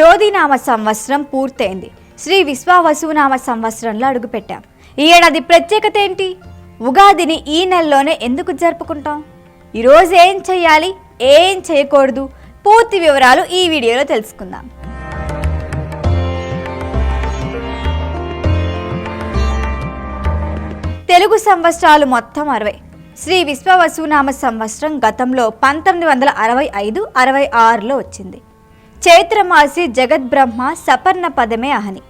క్రోధినామ సంవత్సరం పూర్తయింది. శ్రీ విశ్వావసునామ సంవత్సరంలో అడుగుపెట్టాం. ఈ ఏడాది ప్రత్యేకత ఏంటి? ఉగాదిని ఈ నెలలోనే ఎందుకు జరుపుకుంటాం? ఈరోజు ఏం చేయాలి ఏం చేయకూడదు? పూర్తి వివరాలు ఈ వీడియోలో తెలుసుకుందాం. తెలుగు సంవత్సరాలు మొత్తం అరవై. శ్రీ విశ్వవసునామ సంవత్సరం గతంలో పంతొమ్మిది వందల అరవై ఐదు అరవై ఆరులో వచ్చింది. చైత్రమాసి జగద్బ్రహ్మ సపర్ణ పదమే అహని.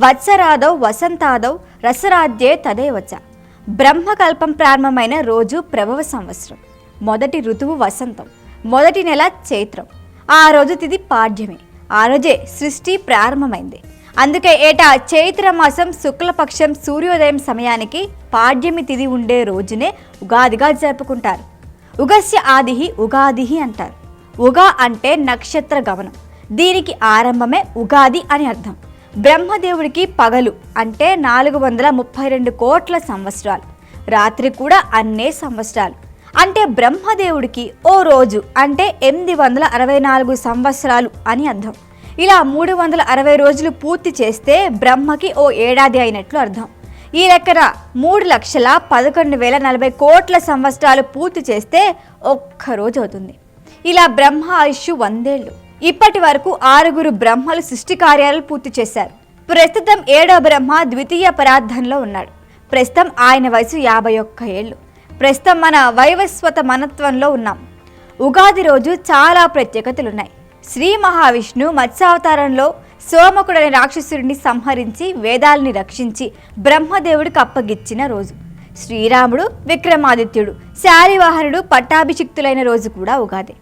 వత్సరాదౌ వసంతాదౌ రసరాధ్యే తదేవచ. బ్రహ్మకల్పం ప్రారంభమైన రోజు ప్రభవ సంవత్సరం. మొదటి ఋతువు వసంతం. మొదటి నెల చైత్రం. ఆ రోజు తిది పాడ్యమే. ఆ రోజే సృష్టి ప్రారంభమైంది. అందుకే ఏటా చైత్రమాసం శుక్లపక్షం సూర్యోదయం సమయానికి పాడ్యమి తిది ఉండే రోజునే ఉగాదిగా జరుపుకుంటారు. ఉగస్య ఆదిహి ఉగాది అంటారు. ఉగా అంటే నక్షత్ర గమనం. దీనికి ఆరంభమే ఉగాది అని అర్థం. బ్రహ్మదేవుడికి పగలు అంటే నాలుగు వందల ముప్పై రెండు కోట్ల సంవత్సరాలు. రాత్రి కూడా అన్నే సంవత్సరాలు. అంటే బ్రహ్మదేవుడికి ఓ రోజు అంటే ఎనిమిది వందల అరవై నాలుగు సంవత్సరాలు అని అర్థం. ఇలా మూడు వందల అరవై రోజులు పూర్తి చేస్తే బ్రహ్మకి ఓ ఏడాది అయినట్లు అర్థం. ఈ లెక్కన మూడు లక్షల పదకొండు వేల నలభై కోట్ల సంవత్సరాలు పూర్తి చేస్తే ఒక్క రోజు అవుతుంది. ఇలా బ్రహ్మ ఆయుష్ వందేళ్ళు. ఇప్పటి వరకు ఆరుగురు బ్రహ్మలు సృష్టి కార్యాలు పూర్తి చేశారు. ప్రస్తుతం ఏడో బ్రహ్మ ద్వితీయ పరార్థంలో ఉన్నాడు. ప్రస్తుతం ఆయన వయసు యాభై ఒక్క ఏళ్ళు. ప్రస్తుతం మన వైవస్వత మనత్వంలో ఉన్నాం. ఉగాది రోజు చాలా ప్రత్యేకతలున్నాయి. శ్రీ మహావిష్ణు మత్స్యావతారంలో సోమకుడని రాక్షసుడిని సంహరించి వేదాల్ని రక్షించి బ్రహ్మదేవుడికి అప్పగిచ్చిన రోజు. శ్రీరాముడు విక్రమాదిత్యుడు శారీవాహనుడు పట్టాభిషిక్తులైన రోజు కూడా ఉగాది.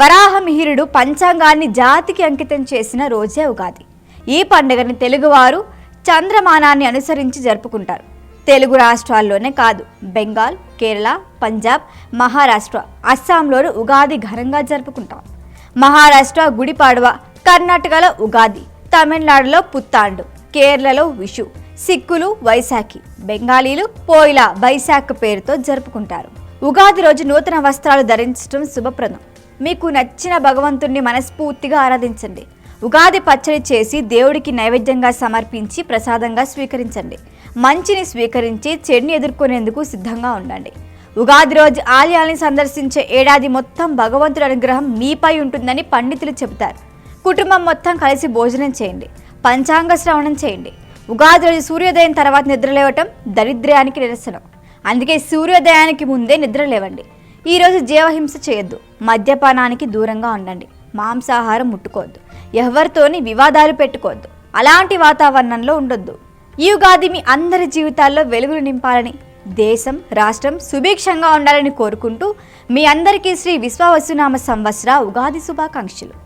వరాహమిహిరుడు పంచాంగాన్ని జాతికి అంకితం చేసిన రోజే ఉగాది. ఈ పండుగని తెలుగువారు చంద్రమానాన్ని అనుసరించి జరుపుకుంటారు. తెలుగు రాష్ట్రాల్లోనే కాదు బెంగాల్ కేరళ పంజాబ్ మహారాష్ట్ర అస్సాంలోనూ ఉగాది ఘనంగా జరుపుకుంటాం. మహారాష్ట్ర గుడిపాడవ కర్ణాటకలో ఉగాది తమిళనాడులో పుత్తాండు కేరళలో విషు సిక్కులు వైశాఖి బెంగాలీలు పోయిలా వైశాఖ్ పేరుతో జరుపుకుంటారు. ఉగాది రోజు నూతన వస్త్రాలు ధరించడం శుభప్రదం. మీకు నచ్చిన భగవంతుణ్ణి మనస్ఫూర్తిగా ఆరాధించండి. ఉగాది పచ్చడి చేసి దేవుడికి నైవేద్యంగా సమర్పించి ప్రసాదంగా స్వీకరించండి. మంచిని స్వీకరించి చెడుని ఎదుర్కొనేందుకు సిద్ధంగా ఉండండి. ఉగాది రోజు ఆలయాల్ని సందర్శించే ఏడాది మొత్తం భగవంతుడి అనుగ్రహం మీపై ఉంటుందని పండితులు చెబుతారు. కుటుంబం మొత్తం కలిసి భోజనం చేయండి. పంచాంగ శ్రవణం చేయండి. ఉగాది రోజు సూర్యోదయం తర్వాత నిద్రలేవటం దరిద్ర్యానికి నిరసనం. అందుకే సూర్యోదయానికి ముందే నిద్ర లేవండి ఈరోజు జీవహింస చేయొద్దు. మద్యపానానికి దూరంగా ఉండండి. మాంసాహారం ముట్టుకోవద్దు. ఎవరితోని వివాదాలు పెట్టుకోవద్దు. అలాంటి వాతావరణంలో ఉండొద్దు. ఈ ఉగాది మీ అందరి జీవితాల్లో వెలుగులు నింపాలని దేశం రాష్ట్రం సుభిక్షంగా ఉండాలని కోరుకుంటూ మీ అందరికీ శ్రీ విశ్వవసునామ సంవత్సర ఉగాది శుభాకాంక్షలు.